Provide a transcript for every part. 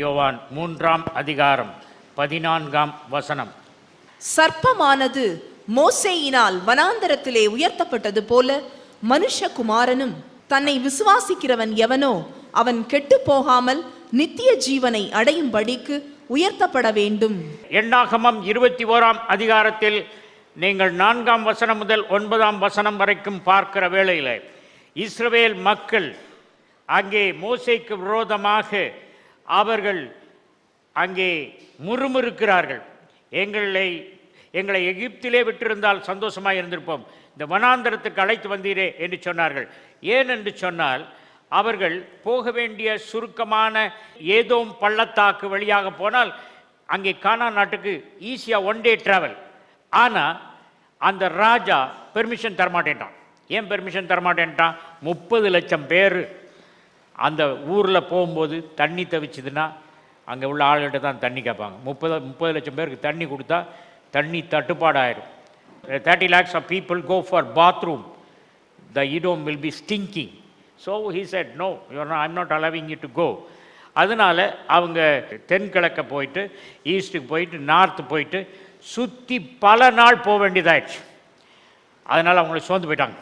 யோவான் மூன்றாம் அதிகாரம் பதினான்காம் வசனம். சர்ப்பமானது மோசேயினால் வனாந்தரத்திலே உயர்த்தப்பட்டது போல மனுஷகுமாரனும் தன்னை விசுவாசிக்கிறவன் எவனோ அவன் கெட்டுப் போகாமல் நித்திய ஜீவனை அடையும்படிக்கு உயர்த்தப்பட வேண்டும். எண்ணாகமம் இருபத்தி ஓராம் அதிகாரத்தில் நீங்கள் நான்காம் வசனம் முதல் ஒன்பதாம் வசனம் வரைக்கும் பார்க்கிற வேளையில் இஸ்ரவேல் மக்கள் அங்கே மோசேக்கு விரோதமாக அவர்கள் அங்கே முறுமுறுக்கிறார்கள். எங்களை எங்களை எகிப்திலே விட்டிருந்தால் சந்தோஷமாக இருந்திருப்போம். இந்த வனாந்தரத்துக்கு அழைத்து வந்தீரே என்று சொன்னார்கள். ஏன் என்று சொன்னால் அவர்கள் போக வேண்டிய சுருக்கமான ஏதோ பள்ளத்தாக்கு வழியாக போனால் அங்கே கானா நாட்டுக்கு ஈஸியாக ஒன் டே ட்ராவல் ஆனால் அந்த ராஜா பெர்மிஷன் தரமாட்டேன்ட்டான். ஏன் பெர்மிஷன் தரமாட்டேன்ட்டான்? முப்பது லட்சம் பேர். அந்த ஊரில் போகும்போது தண்ணி தவிச்சதுன்னா அங்கே உள்ள ஆளுகிட்ட தான் தண்ணி கேட்பாங்க. முப்பது முப்பது லட்சம் பேருக்கு தண்ணி கொடுத்தா தண்ணி தட்டுப்பாடாயிரும். Thirty lakhs of people go for bathroom the Edom will be stinking so he said no you're I'm not allowing it to go அதனால் அவங்க தென்கிழக்க போயிட்டு ஈஸ்ட்டுக்கு போயிட்டு நார்த்து போயிட்டு சுற்றி பல நாள் போக வேண்டியதாயிடுச்சு. அதனால் அவங்கள சோர்ந்து போயிட்டாங்க.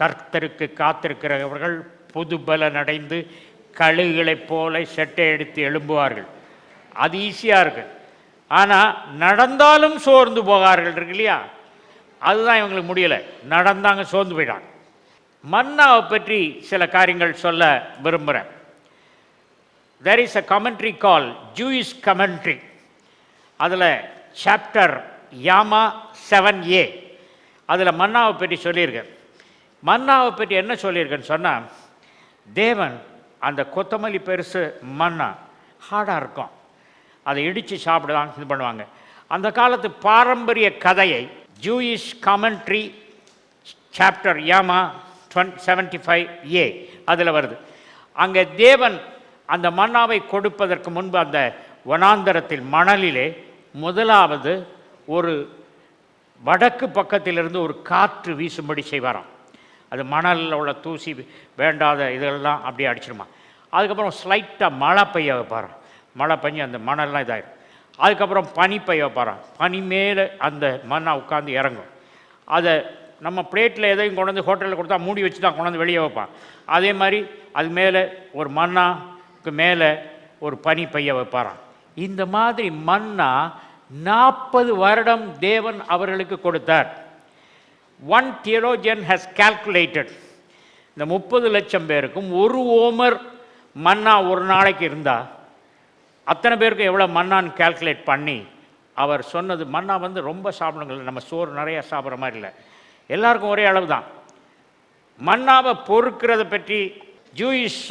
கர்த்தருக்கு காத்திருக்கிறவர்கள் புது பலன் கழுகுகளைப் போல செட்டை எடுத்து எழும்புவார்கள். அது ஈஸியாக இருக்கு ஆனால் நடந்தாலும் சோர்ந்து போகார்கள் இருக்கு இல்லையா? அதுதான் இவங்களுக்கு முடியலை. நடந்தாங்க சோர்ந்து போயிட்டாங்க. மன்னாவை பற்றி சில காரியங்கள் சொல்ல விரும்புகிறேன் there is a commentary call Jewish commentary அதில் சாப்டர் யாமா செவன் ஏ அதில் மன்னாவை பற்றி சொல்லியிருக்கேன். மன்னாவை பற்றி என்ன சொல்லியிருக்கேன்னு சொன்னால் தேவன் அந்த கொத்தமல்லி பெருசு மன்னா ஹார்டாக இருக்கும். அதை இடித்து சாப்பிடுவாங்க இது பண்ணுவாங்க. அந்த காலத்து பாரம்பரிய கதையை Jewish commentary chapter யாமா டுவென் seventy five ஏ அதில் வருது. அங்கே தேவன் அந்த மன்னாவை கொடுப்பதற்கு முன்பு அந்த வனாந்தரத்தில் மணலிலே முதலாவது ஒரு வடக்கு பக்கத்திலிருந்து ஒரு காற்று வீசும்படி செய்வாராம். அது மணலில் உள்ள தூசி வேண்டாத இதெல்லாம் அப்படியே அடிச்சிருமா. அதுக்கப்புறம் ஸ்லைட்டாக மழை பெய்ய வைப்பார் மழை பெஞ்சு அந்த மணல்லாம் இதாகிடும் அதுக்கப்புறம் பனி பெய்ய வைப்பாராம். பனி மேலே அந்த மண்ணை உட்காந்து இறங்கும். அதை நம்ம பிளேட்டில் எதையும் கொண்டு வந்து ஹோட்டலில் கொடுத்தா மூடி வச்சு தான் கொண்டு வந்து வெளியே வைப்பான். அதே மாதிரி அது மேலே ஒரு மண்ணாக்கு மேலே ஒரு பனி பெய்ய வைப்பாராம். இந்த மாதிரி மண்ணா நாற்பது வருடம் தேவன் அவர்களுக்கு கொடுத்தார். ஒன் தியோலோஜியன் ஹஸ் கால்குலேட்டட் இந்த முப்பது லட்சம் பேருக்கும் ஒரு ஓமர் மன்னா ஒரு நாளைக்கு இருந்தால் அத்தனை பேருக்கும் எவ்வளோ மன்னான்னு கால்குலேட் பண்ணி அவர் சொன்னது மன்னா வந்து ரொம்ப சாப்பிடுங்கள் நம்ம சோறு நிறையா சாப்பிட்ற மாதிரி இல்லை. எல்லாருக்கும் ஒரே அளவு தான். மன்னாவை பொறுக்கிறத பற்றி ஜூயிஷ்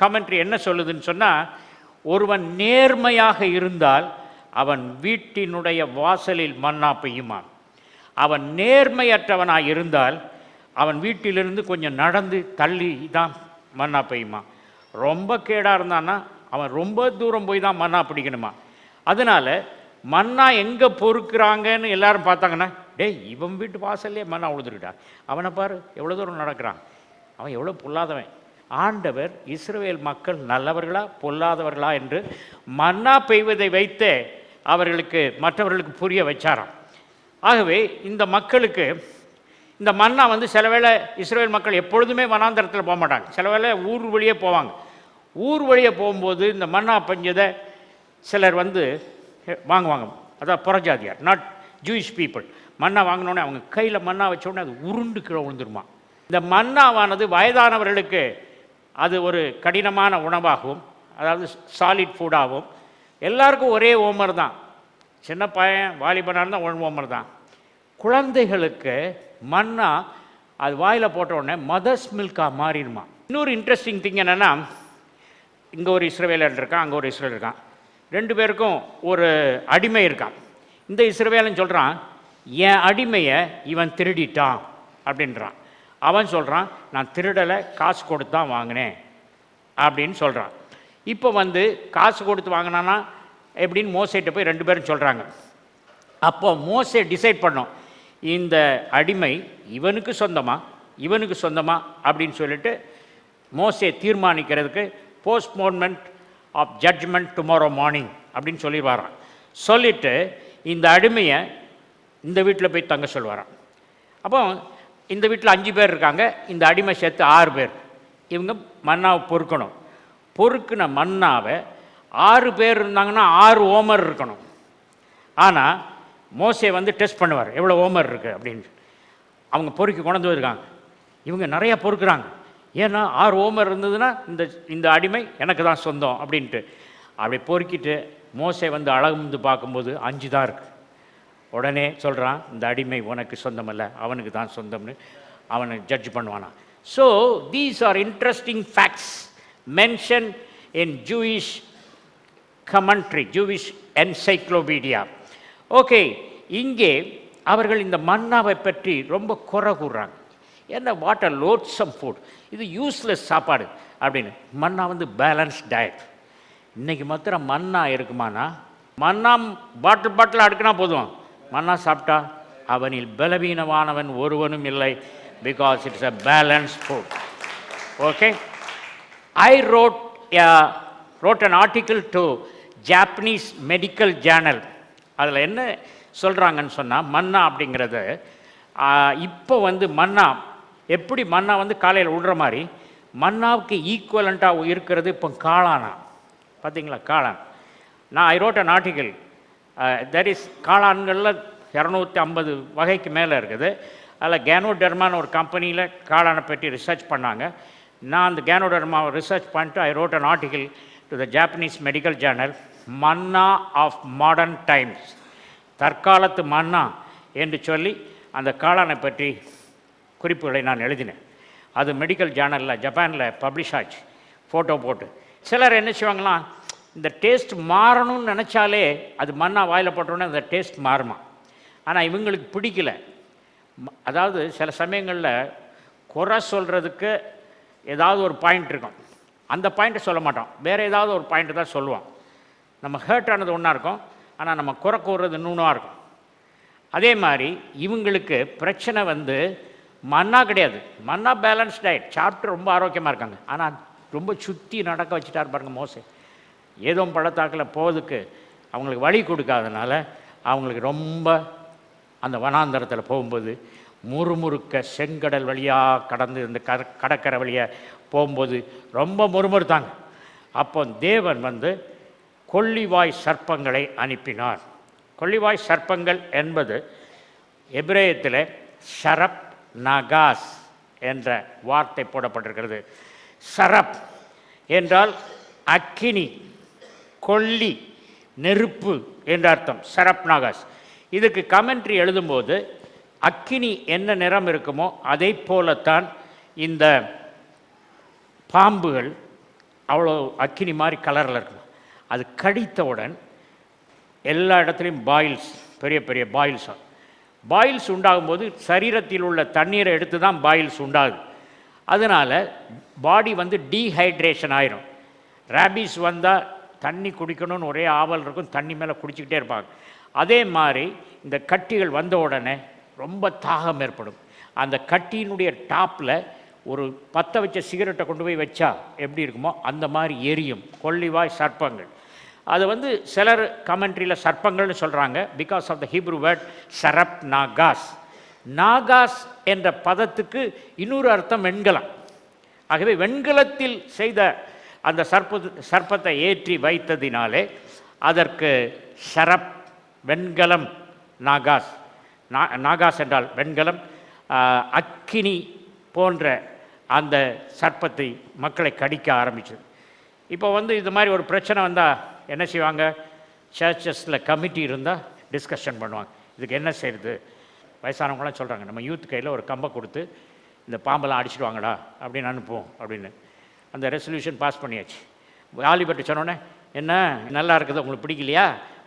கமெண்ட்ரி uh, என்ன சொல்லுதுன்னு சொன்னால் ஒருவன் நேர்மையாக இருந்தால் அவன் வீட்டினுடைய வாசலில் மன்னா பெய்யுமான் அவன் நேர்மையற்றவனாக இருந்தால் அவன் வீட்டிலிருந்து கொஞ்சம் நடந்து தள்ளி தான் மன்னா பெய்யுமா. ரொம்ப கேடாக இருந்தான்னா அவன் ரொம்ப தூரம் போய் தான் மன்னா பிடிக்கணுமா. அதனால் மன்னா எங்கே பொறுக்கிறாங்கன்னு எல்லாரும் பார்த்தாங்கன்னா டேய் இவன் வீட்டு வாசல்லே மன்னா உழுதுருடா அவனை பாரு எவ்வளோ தூரம் நடக்கிறான். அவன் எவ்வளோ பொல்லாதவன். ஆண்டவர் இஸ்ரவேல் மக்கள் நல்லவர்களா பொல்லாதவர்களா என்று மன்னா பெய்வதை வைத்தே அவர்களுக்கு மற்றவர்களுக்கு புரிய வச்சாராம். ஆகவே இந்த மக்களுக்கு இந்த மன்னா வந்து சில வேளை இஸ்ரேல் மக்கள் எப்பொழுதுமே வனாந்தரத்தில் போக மாட்டாங்க. சில வேளை ஊர் வழியே போவாங்க. ஊர் வழியே போகும்போது இந்த மன்னா பஞ்சதை சிலர் வந்து வாங்குவாங்க. அதான் புறஜாதியார் நாட் ஜூயிஷ் பீப்புள் மன்னா வாங்கினோடனே அவங்க கையில் மன்னா வச்சோடனே அது உருண்டு கீழே விழுந்துருமா. இந்த மன்னாவானது வயதானவர்களுக்கு அது ஒரு கடினமான உணவாகவும் அதாவது சாலிட் ஃபுட்டாகவும் எல்லாருக்கும் ஒரே ஓமர் தான். சின்ன பையன் வாலிபனாக இருந்தால் ஒன் ஓமர் தான். குழந்தைகளுக்கு மண்ணா அது வாயில் போட்ட உடனே மதர்ஸ் மில்காக மாறிடுமா? இன்னொரு இன்ட்ரெஸ்டிங் திங் என்னென்னா இங்கே ஒரு இஸ்ரவேலர் இருக்கான் அங்கே ஒரு இஸ்ரேல் இருக்கான். ரெண்டு பேருக்கும் ஒரு அடிமை இருக்கான். இந்த இஸ்ரவேலன் சொல்கிறான் என் அடிமையை இவன் திருடிட்டான் அப்படின்றான். அவன் சொல்கிறான் நான் திருடலை காசு கொடுத்து தான் வாங்கினேன் அப்படின்னு சொல்கிறான் இப்போ வந்து காசு கொடுத்து வாங்கினானா எப்படின்னு மோசைட்ட போய் ரெண்டு பேரும் சொல்கிறாங்க அப்போ மோசை டிசைட் பண்ணோம் இந்த அடிமை இவனுக்கு சொந்தமா இவனுக்கு சொந்தமா அப்படின்னு சொல்லிட்டு மோசே தீர்மானிக்கிறதுக்கு postponement of judgment tomorrow morning அப்படின்னு சொல்லி வரான் சொல்லிட்டு இந்த அடிமையை இந்த வீட்டில் போய் தங்க சொல்லுவாரான் அப்போ இந்த வீட்டில் அஞ்சு பேர் இருக்காங்க இந்த அடிமை சேர்த்து ஆறு பேர். இவங்க மன்னாவை பொறுக்கணும். பொறுக்கின மன்னாவை ஆறு பேர் இருந்தாங்கன்னா ஆறு ஓமர் இருக்கணும். ஆனால் மோசே வந்து டெஸ்ட் பண்ணுவார். எவ்வளோ ஓமர் இருக்குது அப்படின்னு. அவங்க பொறுக்கி கொண்டு வந்திருக்காங்க இவங்க நிறையா பொறுக்குறாங்க. ஏன்னா ஆறு ஓமர் இருந்ததுன்னா இந்த இந்த அடிமை எனக்கு தான் சொந்தம் அப்படின்ட்டு. அப்படி பொறுக்கிட்டு மோசை வந்து அழகுந்து பார்க்கும்போது அஞ்சு தான் இருக்குது உடனே சொல்கிறான் இந்த அடிமை உனக்கு சொந்தமல்ல அவனுக்கு தான் சொந்தம்னு. அவனை ஜட்ஜ் பண்ணுவானா. So these are interesting facts mention in Jewish commentary Jewish encyclopedia okay இங்கே அவர்கள் இந்த மன்னாவை பற்றி ரொம்ப குறை கூறுறாங்க. என்ன வாட் அ லோட்ஸம் ஃபுட் இது யூஸ்லெஸ் சாப்பாடு அப்படின்னு. மன்னா வந்து பேலன்ஸ் டயட் இன்றைக்கி மாத்திரம் மன்னா இருக்குமானா? மன்னா பாட்டில் பாட்டில் அடுக்கினா போதும். மன்னா சாப்பிட்டா அவனில் பலவீனமானவன் ஒருவனும் இல்லை. Because it's a balance food okay I wrote wrote an article to Japanese medical journal அதில் என்ன சொல்கிறாங்கன்னு சொன்னால் மன்னா அப்படிங்கிறது இப்போ வந்து மன்னா எப்படி மன்னா வந்து காலையில் விடுற மாதிரி மன்னாவுக்கு ஈக்குவலண்ட்டாக இருக்கிறது இப்போ காளானா. பார்த்தீங்களா காளான். நான் I wrote an that is காளான்களில் இரநூத்தி ஐம்பது வகைக்கு மேலே இருக்குது. அதில் கேனோடெர்மான்னு ஒரு கம்பெனியில் காளானை பற்றி ரிசர்ச் பண்ணாங்க. நான் அந்த கேனோடெர்மாவை ரிசர்ச் பண்ணிட்டு I wrote an to the Japanese medical journal manna of modern times தற்காலத்து மன்னா என்று சொல்லி அந்த காளானை பற்றி குறிப்புகளை நான் எழுதினேன். அது மெடிக்கல் ஜேர்னலில் ஜப்பானில் பப்ளிஷ் ஆச்சு. ஃபோட்டோ போட்டு. சிலர் என்ன செய்வாங்களாம் இந்த டேஸ்ட் மாறணும்னு நினச்சாலே அது மண்ணா வாயில் போட்டோன்னே அந்த டேஸ்ட் மாறுமா. ஆனால் இவங்களுக்கு பிடிக்கல. அதாவது சில சமயங்களில் குறை சொல்கிறதுக்கு ஏதாவது ஒரு பாயிண்ட் இருக்கும். அந்த பாயிண்ட்டை சொல்ல மாட்டோம். வேறு ஏதாவது ஒரு பாயிண்ட்டு தான் சொல்லுவோம். நம்ம ஹேர்ட் ஆனது ஒன்றா இருக்கும். ஆனால் நம்ம குறை கூறுறது இன்னொன்றா இருக்கும். அதே மாதிரி இவங்களுக்கு பிரச்சனை வந்து மண்ணா கிடையாது. மண்ணா பேலன்ஸ் டயட் சாப்பிட்டு ரொம்ப ஆரோக்கியமாக இருக்காங்க. ஆனால் ரொம்ப சுற்றி நடக்க வச்சுட்டார் பாருங்க மோசே. ஏதோ பள்ளத்தாக்கில் போகிறதுக்கு அவங்களுக்கு வழி கொடுக்காதனால அவங்களுக்கு ரொம்ப அந்த வனாந்தரத்தில் போகும்போது முறுமுறுக்க செங்கடல் வழியாக கடந்து இந்த கர கடற்கரை வழியாக போகும்போது ரொம்ப முறுமுறுத்தாங்க. அப்போ தேவன் வந்து கொள்ளிவாய் சர்ப்பங்களை அனுப்பினார். கொள்ளிவாய் சர்ப்பங்கள் என்பது எபிரேயத்தில் ஷரப் நகாஸ் என்ற வார்த்தை போடப்பட்டிருக்கிறது. சரப் என்றால் அக்கினி கொல்லி நெருப்பு என்ற அர்த்தம். சரப் நாகாஸ். இதுக்கு கமெண்ட்ரி எழுதும்போது அக்கினி என்ன நிறம் இருக்குமோ அதை போலத்தான் இந்த பாம்புகள் அவ்வளோ அக்கினி மாதிரி கலரில் இருக்கும் அது கடித்தவுடன் எல்லா இடத்துலையும் பாயில்ஸ் பெரிய பெரிய பாயில்ஸ் பாயில்ஸ் உண்டாகும்போது சரீரத்தில் உள்ள தண்ணீரை எடுத்து தான் பாயில்ஸ் உண்டாகுது. அதனால் பாடி வந்து டீஹைட்ரேஷன் ஆயிரும். ரேபிஸ் வந்தால் தண்ணி குடிக்கணும்னு ஒரே ஆவல் இருக்கும் தண்ணி மேலே குடிச்சிக்கிட்டே இருப்பாங்க. அதே மாதிரி இந்த கட்டிகள் வந்த உடனே ரொம்ப தாகம் ஏற்படும். அந்த கட்டியினுடைய டாப்பில் ஒரு பற்ற வச்ச சிகரெட்டை கொண்டு போய் வச்சா எப்படி இருக்குமோ அந்த மாதிரி எரியும். கொள்ளிவாய் சர்ப்பங்கள். அது வந்து சிலர் கமெண்ட்ரியில் சர்ப்பங்கள்னு சொல்கிறாங்க because of the Hebrew word Saurabh நாகாஸ் நாகாஸ் என்ற பதத்துக்கு இன்னொரு அர்த்தம் வெண்கலம். ஆகவே வெண்கலத்தில் செய்த அந்த சர்ப்ப சர்ப்பத்தை ஏற்றி வைத்ததினாலே அதற்கு சரப் வெண்கலம் நாகாஸ் நா நாகாஸ் என்றால் வெண்கலம் அக்கினி போன்ற அந்த சர்ப்பத்தை மக்களை கடிக்க ஆரம்பிச்சது. இப்போ வந்து இது மாதிரி ஒரு பிரச்சனை வந்தால் என்ன செய்வாங்க? சர்ச்சஸில் கமிட்டி இருந்தால் டிஸ்கஷன் பண்ணுவாங்க. இதுக்கு என்ன செய்யுது வயசானவங்களாம் சொல்கிறாங்க நம்ம யூத் கையில் ஒரு கம்பை கொடுத்து இந்த பாம்பெல்லாம் அடிச்சிட்டு வாங்கடா அப்படின்னு அனுப்புவோம் அப்படின்னு. அந்த ரெசல்யூஷன் பாஸ் பண்ணியாச்சு. வாலிபட்டு சொன்னோன்னே என்ன நல்லா இருக்குது உங்களுக்கு பிடிக்கலையா?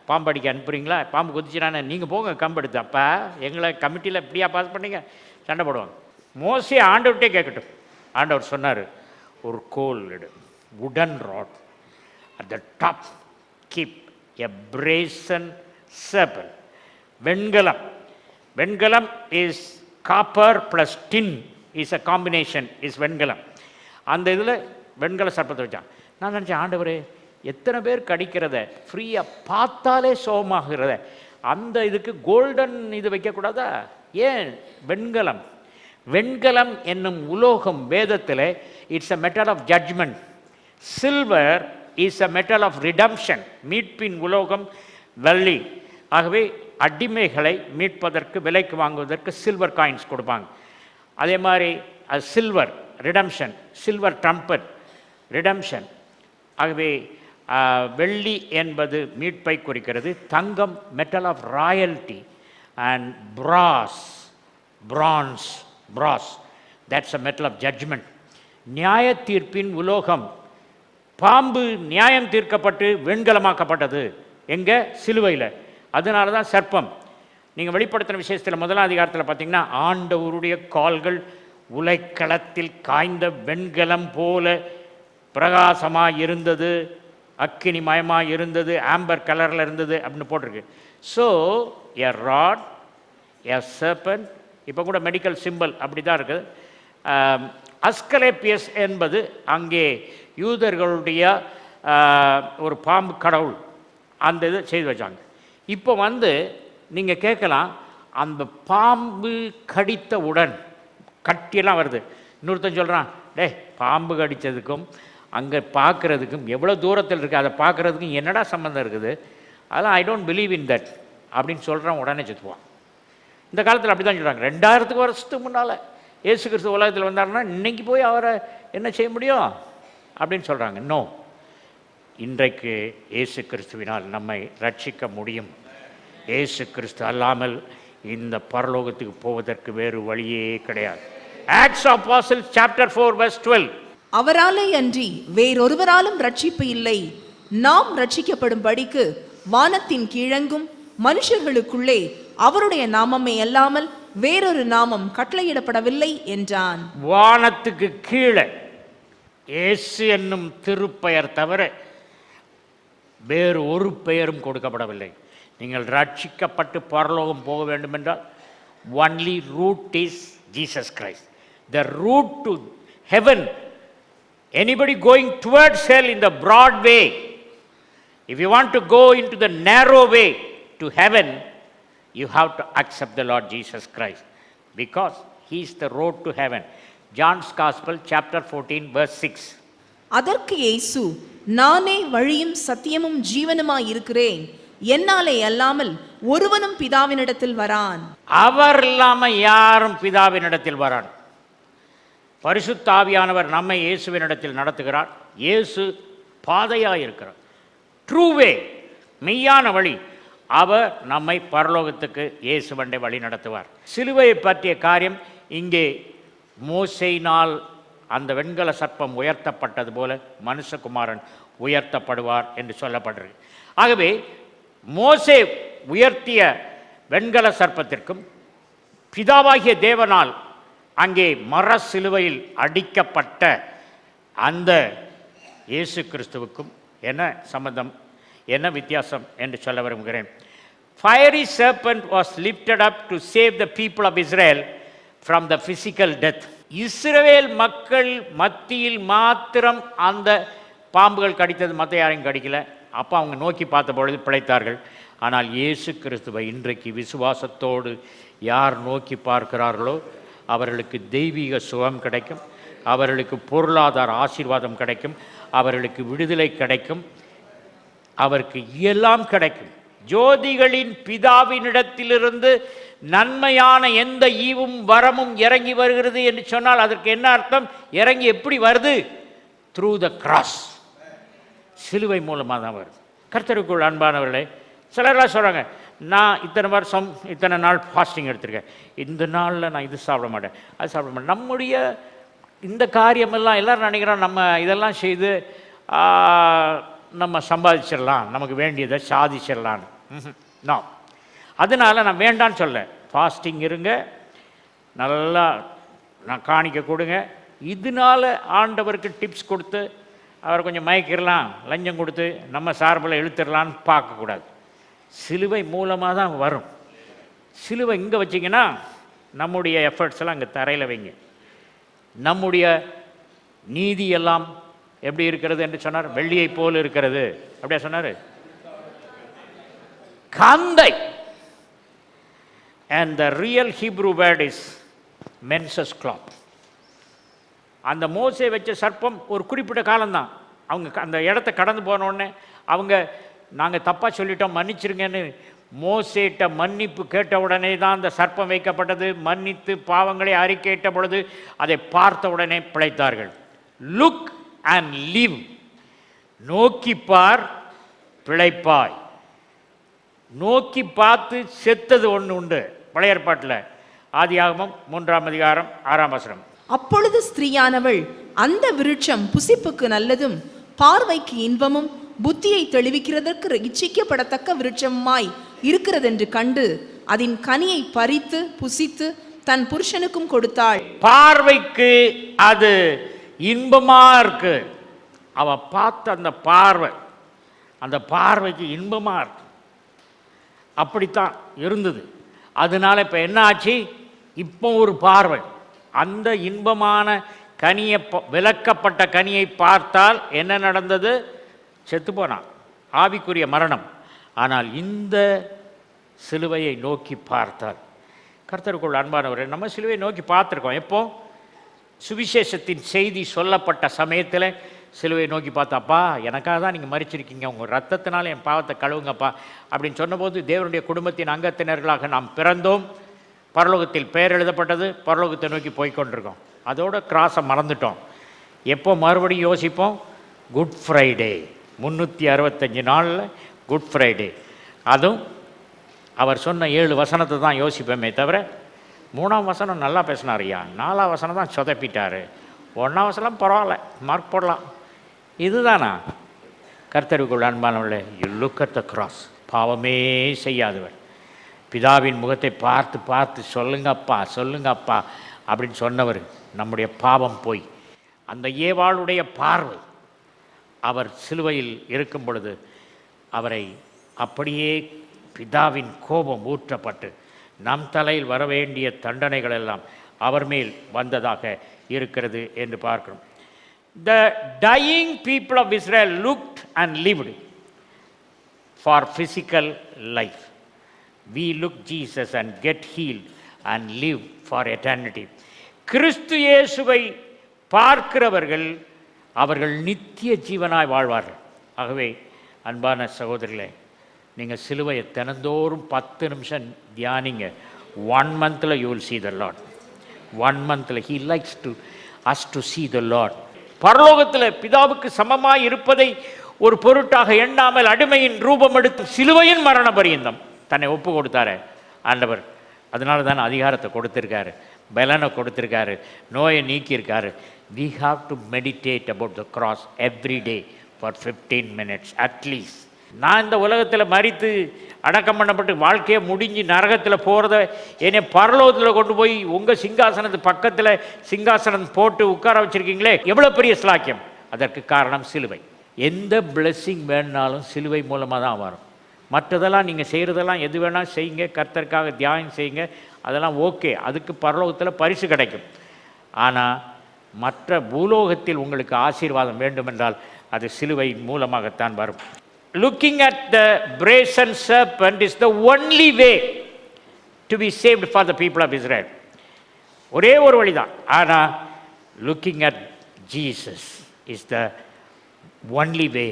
பாம்பு அடிக்க அனுப்புறீங்களா? பாம்பு குதிச்சுனானே நீங்கள் போங்க கம்பு எடுத்து. அப்போ எங்களை கமிட்டியில் இப்படியா பாஸ் பண்ணீங்க? சண்டை போடுவாங்க. மோஸ்ட்லி ஆண்டவர்கிட்டே கேட்கட்டும். ஆண்டவர் சொன்னார் ஒரு கோல் எடு உடன் rod at the top give a brazen serpent. வெண்கலம் வெண்கலம் is copper plus tin is a combination is வெண்கலம் அந்த இதில் வெண்கல சர்ப்பத்தை வச்சான். நான் நினச்சேன் ஆண்டவர் எத்தனை பேர் கடிக்கிறத ஃப்ரீயாக பார்த்தாலே சோகமாகிறத அந்த இதுக்கு கோல்டன் இது வைக்கக்கூடாதா? ஏன்? வெண்கலம். வெண்கலம் என்னும் உலோகம் வேதத்தில் it's a metal of judgment silver is a metal of redemption மீட்பின் உலோகம் வெள்ளி. ஆகவே அடிமைகளை மீட்பதற்கு விலைக்கு வாங்குவதற்கு சில்வர் காயின்ஸ் கொடுப்பாங்க. அதே மாதிரி அது silver redemption silver trumpet redemption ஆகவே வெள்ளி என்பது மீட்பை குறிக்கிறது. தங்கம் metal of royalty and brass bronze brass that's a metal of judgment நியாய தீர்ப்பின் உலோகம் பாம்பு நியாயம் தீர்க்கப்பட்டு வெண்கலமாக்கப்பட்டது. எங்கே? சிலுவையில். அதனால தான் சர்ப்பம். நீங்கள் வெளிப்படுத்தின விஷயத்தில் முதலாம் அதிகாரத்தில் பார்த்தீங்கன்னா ஆண்டவருடைய கால்கள் உலைக்களத்தில் காய்ந்த வெண்கலம் போல பிரகாசமாக இருந்தது அக்கினி மயமாக இருந்தது ஆம்பர் கலரில் இருந்தது அப்படின்னு போட்டிருக்கு. ஸோ எ ராட் எ சர்பன் இப்போ கூட மெடிக்கல் சிம்பல் அப்படி தான் இருக்குது அஸ்கலேப்பியஸ் என்பது அங்கே யூதர்களுடைய ஒரு பாம்பு கடவுள். அந்த இது செய்து வச்சாங்க. இப்போ வந்து நீங்கள் கேட்கலாம் அந்த பாம்பு கடித்தவுடன் கட்டியெல்லாம் வருது. இன்னொருத்தன் சொல்கிறான் டே பாம்பு கடித்ததுக்கும் அங்கே பார்க்குறதுக்கும் எவ்வளோ தூரத்தில் இருக்குது அதை பார்க்குறதுக்கும் என்னடா சம்மந்தம் இருக்குது? அதெல்லாம் I don't believe in that அப்படின்னு சொல்கிறான் உடனே செத்துவான் இந்த காலத்தில் அப்படி தான் சொல்கிறாங்க ரெண்டாயிரத்துக்கு வருஷத்துக்கு முன்னால் இயேசு கிறிஸ்து உலகத்தில் வந்தாருன்னா இன்னைக்கு போய் அவரை என்ன செய்ய முடியும்? அப்படின்னு சொல்கிறாங்க நோ. இன்றைக்கு இயேசு கிறிஸ்துவினால் நம்மை ரட்சிக்க முடியும். இயேசு கிறிஸ்து அல்லாமல் இந்த பரலோகத்துக்கு போவதற்கு வேறு வழியே கிடையாது. Acts of Apostles chapter four verse twelve அவராலே அன்றி வேறொருவராலும் ரட்சிப்பு இல்லை. நாம் ரட்சிக்கப்படும்படிக்கு வானத்தின் கீழங்கும் மனுஷர்களுக்குள்ளே அவருடைய நாமமே அல்லாமல் வேறொரு நாமம் கட்டளையிடப்படவில்லை என்றான். வானத்துக்கு கீழே இயேசு என்னும் திருப்பெயர் தவிர வேறு ஒரு பெயரும் கொடுக்கப்படவில்லை. நீங்கள் ரட்சிக்கப்பட்டு பரலோகம் போக வேண்டும் என்றால் only route is Jesus Christ the route to heaven anybody going towards hell in the broad way you want to go in to the narrow way to heaven you have to accept the Lord Jesus Christ because He is the road to heaven. John's Gospel, chapter 14, verse 6. அதற்கு இயேசு நானே வழியும் சத்தியமும் ஜீவனுமாய் இருக்கிறேன் என்னாலே அல்லாமல் ஒருவனும் பிதாவினிடத்தில் வரான். அவர் இல்லாமல் யாரும் பிதாவினிடத்தில் வரான். பரிசுத்தாவியானவர் நம்மை இயேசுவினிடத்தில் நடத்துகிறார். இயேசு பாதையாக இருக்கிறார் ட்ரூ வே மெய்யான வழி அவர் நம்மை பரலோகத்துக்கு இயேசு வண்டை வழி நடத்துவார் சிலுவையை பற்றிய காரியம் இங்கே மோசையினால் அந்த வெண்கல சர்ப்பம் உயர்த்தப்பட்டது போல மனுஷகுமாரன் உயர்த்தப்படுவார் என்று சொல்லப்படுறது ஆகவே மோசே உயர்த்திய வெண்கல சர்ப்பத்திற்கும் பிதாவாகிய தேவனால் அங்கே மர சிலுவையில் அடிக்கப்பட்ட அந்த இயேசு கிறிஸ்துவுக்கும் என்ன சம்பந்தம்? என்ன வித்தியாசம் என்று சொல்ல விரும்புகிறேன். Fiery serpent was lifted up to save the people of Israel from the physical death Israel மக்கள் மத்தியில் மாத்திரம் அந்த பாம்புகள் கடித்தது மற்ற யாரையும் கடிக்கல. அப்போ அவங்க நோக்கி பார்த்த பொழுது பிழைத்தார்கள். ஆனால் இயேசு கிறிஸ்துவை இன்றைக்கு விசுவாசத்தோடு யார் நோக்கி பார்க்கிறார்களோ அவர்களுக்கு தெய்வீக சுகம் கிடைக்கும். அவர்களுக்கு பொருளாதார ஆசீர்வாதம் கிடைக்கும். அவர்களுக்கு விடுதலை கிடைக்கும். அவருக்கு எல்லாம் கிடைக்கும். ஜோதிகளின் பிதாவினிடத்திலிருந்து நன்மையான எந்த ஈவும் வரமும் இறங்கி வருகிறது என்று சொன்னால் அதற்கு என்ன அர்த்தம்? இறங்கி எப்படி வருது? த்ரூ த கிராஸ் சிலுவை மூலமாக தான் வருது. கர்த்தருக்குள் அன்பானவர்களே சிலர்லாம் சொல்கிறாங்க நான் இத்தனை வருஷம் இத்தனை நாள் ஃபாஸ்டிங் எடுத்திருக்கேன். இந்த நாளில் நான் இது சாப்பிட மாட்டேன் அது சாப்பிட மாட்டேன். நம்முடைய இந்த காரியமெல்லாம் எல்லோரும் நினைக்கிறோம் நம்ம இதெல்லாம் செய்து நம்ம சம்பாதிச்சிடலாம் நமக்கு வேண்டியதை சாதிச்சிடலான்னு நோ. அதனால் நான் வேண்டான்னு சொல்ல. ஃபாஸ்டிங் இருங்க நல்லா நான் காணிக்க கொடுங்க. இதனால ஆண்டவருக்கு டிப்ஸ் கொடுத்து அவர் கொஞ்சம் மயக்கிடலாம் லஞ்சம் கொடுத்து நம்ம சார்பில் இழுத்துடலான்னு பார்க்கக்கூடாது. சிலுவை மூலமாக தான் வரும். சிலுவை இங்கே வச்சிங்கன்னா நம்முடைய எஃபர்ட்ஸ் எல்லாம் அங்கே தரையில் வைங்க. நம்முடைய நீதியெல்லாம் எப்படி இருக்கிறது என்று சொன்னார்? வெள்ளியை போல் இருக்கிறது. அப்படியா சொன்னார்? கந்தை. And the real Hebrew word is menses cloth அந்த மோசை வச்ச சர்ப்பம் ஒரு குறிப்பிட்ட காலம்தான். அவங்க க- அந்த இடத்த கடந்து போனோடனே அவங்க நாங்கள் தப்பாக சொல்லிட்டோம் மன்னிச்சிருங்கன்னு. மோசேட்ட மன்னிப்பு கேட்ட உடனே தான் அந்த சர்ப்பம் வைக்கப்பட்டது. மன்னித்து பாவங்களை அறிக்கையிட்ட பொழுது அதை பார்த்த உடனே பிழைத்தார்கள். Look and live. நோக்கி பார் பிழைப்பாய். நோக்கி பார்த்து செத்தது ஒன்று உண்டு. பழைய ஏற்பாட்டில். ஆதியாகமம் மூன்றாம் அதிகாரம் ஆறாம் வசனம். அப்பொழுது ஸ்திரீயானவள் அந்த விருட்சம் புசிப்புக்கு நல்லதும் பார்வைக்கு இன்பமும் புத்தியை தெளிவிக்கிறதற்கு இச்சிக்கப்படத்தக்க விருட்சமாய் இருக்கிறதென்று கண்டு அதன் கனியை பறித்து புசித்து தன் புருஷனுக்கும் கொடுத்தாள். பார்வைக்கு அது இன்பமாக இருக்கு. அவள் பார்த்த அந்த பார்வை அந்த பார்வைக்கு இன்பமாக இருக்கு. அப்படித்தான் இருந்தது. அதனால இப்போ என்ன ஆச்சு? இப்போ ஒரு பார்வை. அந்த இன்பமான கனியை ப- கனியை பார்த்தால் என்ன நடந்தது? செத்து போனான். ஆவிக்குரிய மரணம். ஆனால் இந்த சிலுவையை நோக்கி பார்த்தால் கர்த்தருக்குள் அன்பானவர் நம்ம சிலுவையை நோக்கி பார்த்துருக்கோம். எப்போ? சுவிசேஷத்தின் செய்தி சொல்லப்பட்ட சமயத்தில் சிலுவையை நோக்கி பார்த்தாப்பா எனக்காக தான் நீங்கள் மறிச்சிருக்கீங்க உங்கள் ரத்தத்தினால என் பாவத்தை கழுவுங்கப்பா. அப்படின்னு சொன்னபோது தேவனுடைய குடும்பத்தின் அங்கத்தினர்களாக நாம் பிறந்தோம். பரலோகத்தில் பெயர் எழுதப்பட்டது. பரலோகத்தை நோக்கி போய்கொண்டிருக்கோம் அதோட கிராஸை மறந்துட்டோம். எப்போ மறுபடியும் யோசிப்போம்? குட் ஃப்ரைடே முந்நூற்றி அறுபத்தஞ்சு நாளில் குட் ஃப்ரைடே அதுவும் அவர் சொன்ன ஏழு வசனத்தை தான் யோசிப்போமே தவிர மூணாம் வசனம் நல்லா பேசினார் ஐயா நாலாம் வசனம் தான் சொதப்பிட்டார். ஒன்றாம் வசனம் பரவாயில்ல. மார்க் போடலாம். இதுதானா? கர்த்தருக்குள் அன்பானவர்களே you look at the cross பாவமே செய்யாதவர். பிதாவின் முகத்தை பார்த்து பார்த்து சொல்லுங்கப்பா சொல்லுங்கப்பா அப்படின்னு சொன்னவர் நம்முடைய பாவம் போய். அந்த ஏவாளுடைய பார்வை அவர் சிலுவையில் இருக்கும் பொழுது அவரை அப்படியே பிதாவின் கோபம் ஊற்றப்பட்டு நம் தலையில் வர வேண்டிய தண்டனைகள் எல்லாம் அவர் மேல் வந்ததாக இருக்கிறது என்று பார்க்கிறோம். The dying people of Israel looked and lived for physical life we look Jesus and get heal and live for eternity கிறிஸ்து இயேசுவை பார்க்கிறவர்கள் அவர்கள் நித்திய ஜீவனாய் வாழ்வார்கள். ஆகவே அன்பான சகோதரிகளை நீங்கள் சிலுவையை தினந்தோறும் பத்து நிமிஷம் தியானிங்க. ஒன் மந்தில் you will see the lot one மந்தில் he likes to us to see the lot பரலோகத்தில் பிதாவுக்கு சமமாக இருப்பதை ஒரு பொருட்டாக எண்ணாமல் அடிமையின் ரூபம் எடுத்து சிலுவையின் மரண பரியந்தம். தன்னை ஒப்பு கொடுத்தாரு. ஆண்டவர் அதனால தான் அதிகாரத்தை கொடுத்துருக்காரு. பலனை கொடுத்துருக்காரு. நோயை நீக்கியிருக்காரு. We have to meditate about the cross every day for fifteen minutes at least நான் இந்த உலகத்தில் மறித்து அடக்கம் பண்ணப்பட்டு வாழ்க்கையை முடிஞ்சு நரகத்தில் போகிறத என்னை பரலோகத்தில் கொண்டு போய் உங்கள் சிங்காசனத்து பக்கத்தில் சிங்காசனம் போட்டு உட்கார வச்சுருக்கீங்களே? எவ்வளோ பெரிய ஸ்லாக்கியம் அதற்கு காரணம் சிலுவை. எந்த பிளெஸ்ஸிங் வேணுனாலும் சிலுவை மூலமாக தான் வரும். மற்றதெல்லாம் நீங்கள் செய்கிறதெல்லாம் எது வேணால் செய்யுங்க கர்த்தருக்காக தியானம் செய்யுங்க அதெல்லாம் ஓகே அதுக்கு பரலோகத்தில் பரிசு கிடைக்கும். ஆனால் மற்ற பூலோகத்தில் உங்களுக்கு ஆசீர்வாதம் வேண்டுமென்றால் அது சிலுவை மூலமாகத்தான் வரும். Looking at the brazen serpent is the only way to be saved for the people of Israel ஒரே ஒரு வழி தான் ஆனால் looking at Jesus is the only way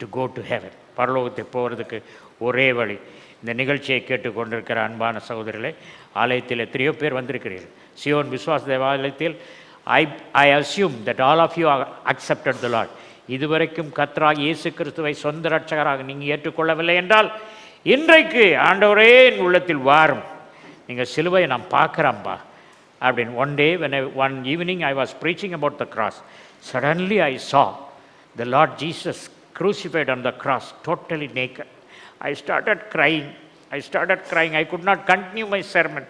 to go to heaven பரலோகத்துக்கு போகிறதுக்கு ஒரே வழி. இந்த நிகழ்ச்சியை கேட்டுக்கொண்டிருக்கிற அன்பான சகோதரிகளை ஆலயத்தில் எத்தனையோ பேர் வந்திருக்கிறீர்கள். சியோன் விஸ்வாச தேவாலயத்தில் I I assume that all of you accepted the Lord இதுவரைக்கும் கத்ராக இயேசு கிறிஸ்துவை சொந்த ரட்சகராக நீங்கள் ஏற்றுக்கொள்ளவில்லை என்றால் இன்றைக்கு ஆண்டவரே என் உள்ளத்தில் வாரும் நீங்கள் சிலுவையை நான் பார்க்குறேன்ப்பா அப்படின்னு one day when one evening I was preaching about the cross suddenly I saw the Lord Jesus crucified on the cross, totally naked. I started crying. I started crying. I could not continue my sermon.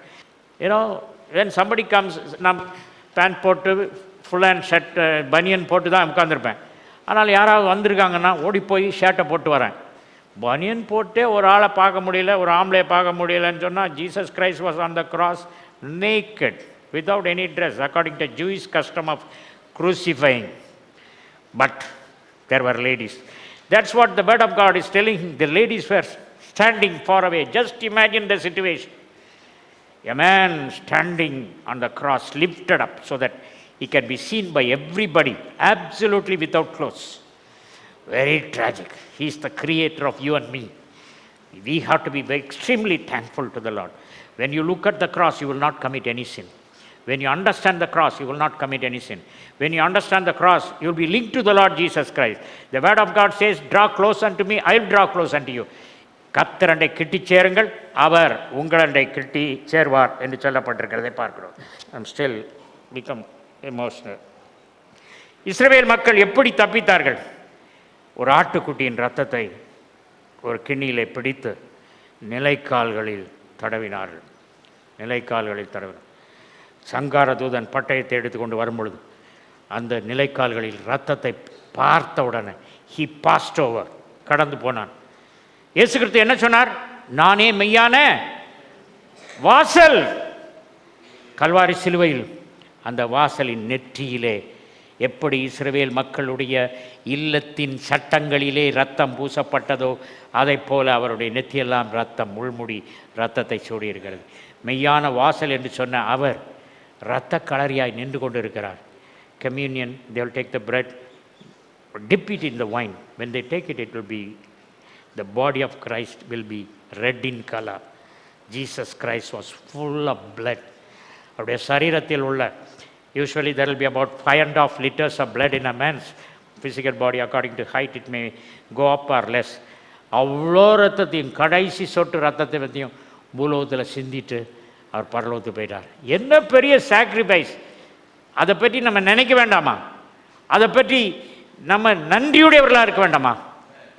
You know, when somebody comes, நான் pant போட்டு full and shirt பனியன் போட்டு தான் உட்காந்துருப்பேன் ஆனால் யாராவது வந்திருக்காங்கன்னா ஓடி போய் ஷர்ட்டை போட்டு வரேன் பனியன் போட்டே ஒரு ஆளை பார்க்க முடியல ஒரு ஆம்பளையை பார்க்க முடியலன்னு சொன்னால் Jesus Christ was on the cross naked without any dress according to Jewish custom of crucifying But there were ladies. That's what the word of God is telling. The ladies were standing far away. Just imagine the situation. A man standing on the cross, lifted up so that he can be seen by everybody, absolutely without clothes. Very tragic. He is the creator of you and me. We have to be very extremely thankful to the Lord. When you look at the cross, you will not commit any sin. When you understand the cross, you will not commit any sin. When you understand the cross, you will be linked to the Lord Jesus Christ. The word of God says, Draw close unto me, I will draw close unto you. கத்தரண்டை கிட்டி சேருங்கள் அவர் உங்களண்டை கிட்டி சேர்வார் என்று சொல்லப்பட்டிருக்கிறதை பார்க்கிறோம் I'm still become emotional Israel மக்கள் எப்படி தப்பித்தார்கள்? ஒரு ஆட்டுக்குட்டியின் ரத்தத்தை ஒரு கிண்ணியிலே பிடித்து நிலைக்கால்களில் தடவினார்கள். நிலைக்கால்களில் தடவினார். சங்கார தூதன் பட்டயத்தை எடுத்துக்கொண்டு வரும்பொழுது அந்த நிலைக்கால்களில் ரத்தத்தை பார்த்த உடனே ஹி பாஸ்ட் ஓவர் கடந்து போனான். இயேசு கிறிஸ்து என்ன சொன்னார்? நானே மெய்யான வாசல். கல்வாரி சிலுவையில் அந்த வாசலின் நெற்றியிலே. எப்படி இஸ்ரவேல் மக்களுடைய இல்லத்தின் சட்டங்களிலே ரத்தம் பூசப்பட்டதோ அதைப் போல அவருடைய நெற்றியெல்லாம் ரத்தம் முள்முடி ரத்தத்தை சூடியிருக்கிறது. மெய்யான வாசல் என்று சொன்ன அவர் இரத்த களரியாய் நின்று கொண்டிருக்கிறார். Communion they will take the bread dip it in the wine. When they it it it will be the body of christ will be red in color. Jesus christ was full of அவருடைய சரீரத்தில் உள்ள usually there will be about five and a half liters of blood in a man's physical body. According to height it may go up or less. அவ்வளோ ரத்தத்தையும் கடைசி சொட்டு ரத்தத்தை பற்றியும் பூலோகத்தில் சிந்திட்டு அவர் பரலோகத்து போயிட்டார். என்ன பெரிய சாக்ரிஃபைஸ் அதை பற்றி நம்ம நினைக்க வேண்டாமா? அதை பற்றி நம்ம நன்றியுடையவர்களாக இருக்க வேண்டாமா?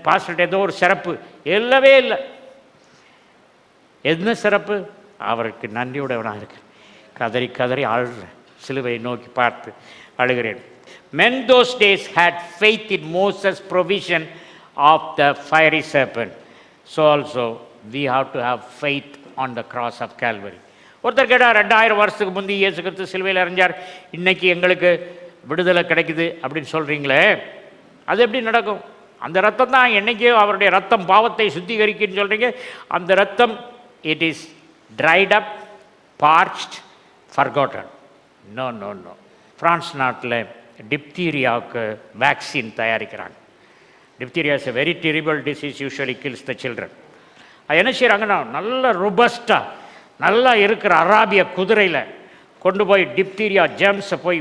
பாஸ்டர்கிட்ட ஏதோ ஒரு சிறப்பு. இல்லவே இல்லை. என்ன சிறப்பு? அவருக்கு நன்றியுடையவனாக இருக்கு. கதறி கதறி அழுறேன் சிலுவையை நோக்கி பார்த்து அழுகிறேன். Men those days had faith in Moses provision of the fiery serpent so also we have to have faith on the cross of Calvary ஒருத்தர் கேட்டால் ரெண்டாயிரம் வருஷத்துக்கு முந்தி இயேசு கிறிஸ்து சிலுவையில் அறிஞ்சார் இன்னைக்கு எங்களுக்கு விடுதலை கிடைக்குது அப்படின்னு சொல்கிறீங்களே அது எப்படி நடக்கும்? அந்த ரத்தம் தான் என்னைக்கோ அவருடைய ரத்தம் பாவத்தை சுத்திகரிக்குன்னு சொல்கிறீங்க அந்த ரத்தம் it is dried up parched forgotten no no no France நாட்டில் டிப்தீரியாவுக்கு வேக்சின் தயாரிக்கிறாங்க. Diphtheria is a very terrible disease usually kills the children அது என்ன செய்கிறாங்கன்னா நல்ல ருபஸ்டாக நல்லா இருக்கிற அராபிய குதிரையில் கொண்டு போய் டிப்தீரியா ஜேம்ஸை போய்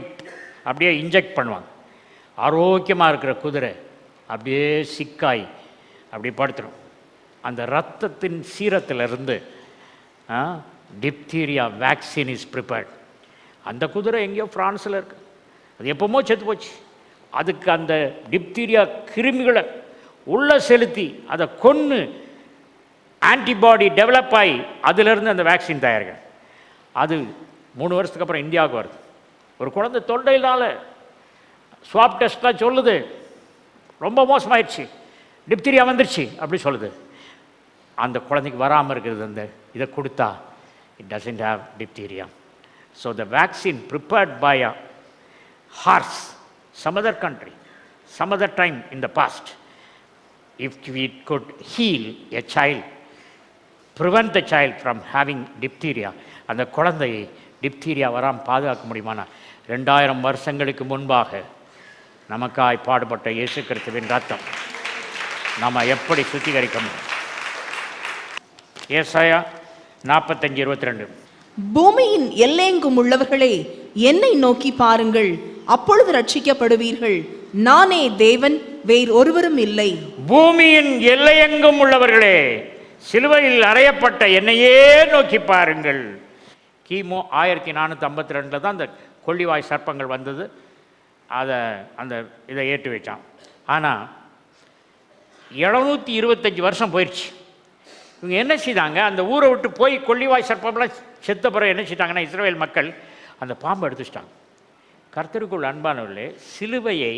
அப்படியே இன்ஜெக்ட் பண்ணுவாங்க. ஆரோக்கியமாக இருக்கிற குதிரை அப்படியே சிக்காய் அப்படி படுத்துடும் அந்த ரத்தத்தின் சீரத்திலிருந்து டிப்தீரியா வேக்சின் இஸ் ப்ரிப்பேர்ட் அந்த குதிரை எங்கேயோ ஃப்ரான்ஸில் இருக்கு. அது எப்போமோ செத்து போச்சு. அதுக்கு அந்த டிப்தீரியா கிருமிகளை உள்ளே செலுத்தி அதை கொன்று ஆன்டிபாடி டெவலப் ஆகி அதிலிருந்து அந்த வேக்சின் தயாரிக்க அது மூணு வருஷத்துக்கு அப்புறம் இந்தியாவுக்கு வருது. ஒரு குழந்தை தொண்டையினால் ஸ்வாப் டெஸ்ட்லாம் சொல்லுது. ரொம்ப மோசமாயிடுச்சு. டிப்தீரியா வந்துருச்சு அப்படி சொல்லுது. அந்த குழந்தைக்கு வராமல் இருக்கிறது அந்த இதை கொடுத்தா it doesn't have diphtheria so the vaccine prepared by a horse some other country, some other time in the past, if we could heal a child, prevent the child from having diphtheria, அந்த குழந்தையை diphtheria வராமல் பாதுகாக்க முடியுமானா? ரெண்டாயிரம் வருஷங்களுக்கு முன்பாக நமக்காய் பாடுபட்ட இயேசு கிறிஸ்துவின் ரத்தம் நம்ம எப்படி சுத்திகரிக்க முடியும்? ஏசாயா நாற்பத்தஞ்சு இருபத்தி ரெண்டு. பூமியின் எல்லையெங்கும் உள்ளவர்களே என்னை நோக்கி பாருங்கள். அப்பொழுது ரட்சிக்கப்படுவீர்கள். நானே தேவன் வேறு ஒருவரும் இல்லை. பூமியின் எல்லையெங்கும் உள்ளவர்களே சிலுவையில் அறையப்பட்ட என்னையே நோக்கி பாருங்கள். கிமு ஆயிரத்தி நானூற்றி ஐம்பத்தி ரெண்டில் தான் அந்த கொள்ளிவாய் சர்ப்பங்கள் வந்தது. அதை அந்த இதை ஏற்றி வச்சான். ஆனால் எழுநூற்றி இருபத்தஞ்சி வருஷம் போயிடுச்சு இவங்க என்ன செய்தாங்க? அந்த ஊரை விட்டு போய் கொள்ளிவாய் சர்ப்பம்லாம் செத்த பிறகு என்ன செய்தாங்கன்னா இஸ்ரேல் மக்கள் அந்த பாம்பை எடுத்துச்சிட்டாங்க. கர்த்தருக்குள் அன்பானவர்களே சிலுவையை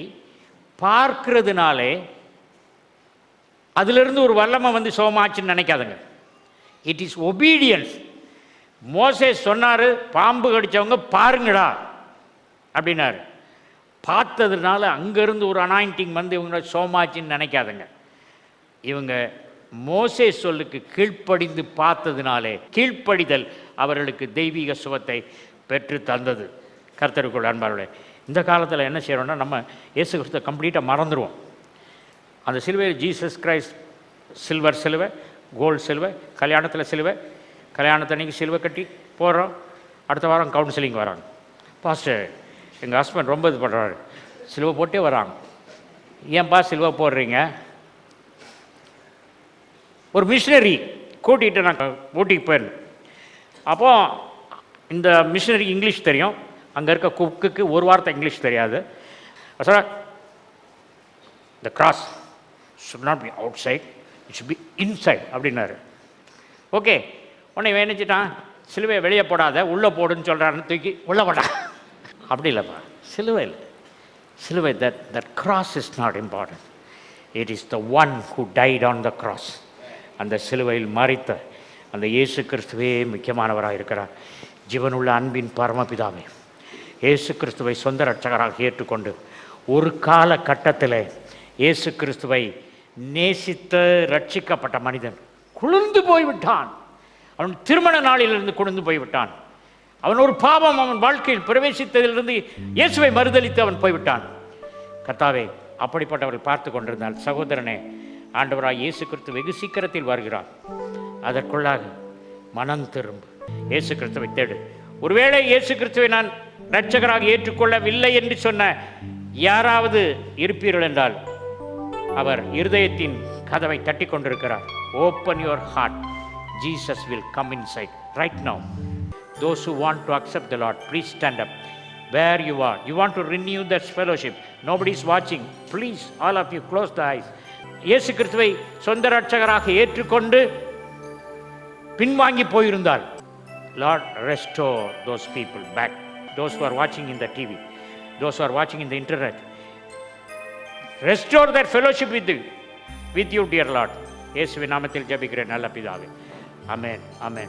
பார்க்கிறதுனாலே அதிலிருந்து ஒரு வல்லமை வந்து சோமாச்சுன்னு நினைக்காதுங்க. இட் இஸ் ஒபீடியன்ஸ் மோசே சொன்னார் பாம்பு கடிச்சவங்க பாருங்கடா அப்படின்னாரு. பார்த்ததுனால அங்கேருந்து ஒரு அனாயிண்டிங் வந்து இவங்க சோமாச்சின்னு நினைக்காதுங்க. இவங்க மோசே சொல்லுக்கு கீழ்ப்படிந்து பார்த்ததுனாலே கீழ்ப்படிதல் அவர்களுக்கு தெய்வீக சுகத்தை பெற்று தந்தது. கர்த்தருக்குள் அன்பார்களே இந்த காலத்தில் என்ன செய்கிறோம்னா நம்ம இயேசு கிறிஸ்துவை கம்ப்ளீட்டாக மறந்துடுவோம் அந்த சிலுவையில் ஜீசஸ் கிரைஸ்ட் சில்வர் சிலுவை கோல்டு சிலுவை கல்யாணத்தில் சிலுவை கல்யாணத்தன்னைக்கு சிலுவை கட்டி போடுறோம். அடுத்த வாரம் கவுன்சிலிங் வராங்க. பாஸ்டர் எங்கள் ஹஸ்பண்ட் ரொம்ப இது பண்ணுறாரு சிலுவை போட்டே வராங்க. ஏன்பா சிலுவை போடுறீங்க? ஒரு மிஷினரி கூட்டிகிட்டு நான் ஊட்டிக்கு போயிருந்தேன் அப்போ இந்த மிஷினரி இங்கிலீஷ் தெரியும். அங்கே இருக்க குக்குக்கு ஒரு வார்த்தை இங்கிலீஷ் தெரியாது. Sir the cross should not be outside it should be inside அப்படின்னாரு. ஓகே உன்னை வேணிச்சிட்டான் சிலுவையை வெளியே போடாத உள்ளே போடுன்னு சொல்கிறாருன்னு தூக்கி உள்ளே போடா அப்படி இல்லைப்பா சிலுவை இல்லை. சிலுவை that that cross is not important it is the one who died on the cross அந்த சிலுவையில் மறித்த அந்த இயேசு கிறிஸ்துவே முக்கியமானவராக இருக்கிறார். ஜீவனுள்ள அன்பின் பரமபிதாவே இயேசு கிறிஸ்துவை சொந்த ரட்சகராக ஏற்றுக்கொண்டு ஒரு கால கட்டத்தில் இயேசு கிறிஸ்துவை நேசித்து ரட்சிக்கப்பட்ட மனிதன் குளிர்ந்து போய்விட்டான். அவன் திருமண நாளிலிருந்து குளிர்ந்து போய்விட்டான். அவன் ஒரு பாவம் அவன் வாழ்க்கையில் பிரவேசித்ததிலிருந்து இயேசுவை மறுதளித்து அவன் போய்விட்டான். கத்தாவே அப்படிப்பட்டவர்கள் பார்த்து கொண்டிருந்தால் சகோதரனே ஆண்டவராய் இயேசு கிறிஸ்து வெகு சீக்கிரத்தில் வருகிறார். அதற்குள்ளாக மனம் திரும்பு. இயேசு கிறிஸ்துவை தேடு. ஒருவேளை இயேசு கிறிஸ்துவை நான் இரட்சகராக ஏற்றுக்கொள்ளவில்லை என்று சொன்ன யாராவது இருப்பீர்கள் என்றால் அவர் இருதயத்தின் கதவை தட்டி கொண்டிருக்கிறார். Open your heart Jesus will come inside right now those who want to accept the Lord, please stand up. You you are, you want to renew that fellowship. Nobody is வாட்சிங் please all of you close the eyes இயேசு கிறிஸ்துவை சொந்த ரட்சகராக ஏற்றுக்கொண்டு பின்வாங்கி போயிருந்தால் Lord restore those people back those are வாட்சிங் இந்த டிவி தோஸ் ஆர் வாட்சிங் in internet restore that fellowship with with you dear Lord இயேசுவின் நாமத்தில் ஜெபிக்கிறேன் நல்ல பிதாவே. அமேன் அமேன்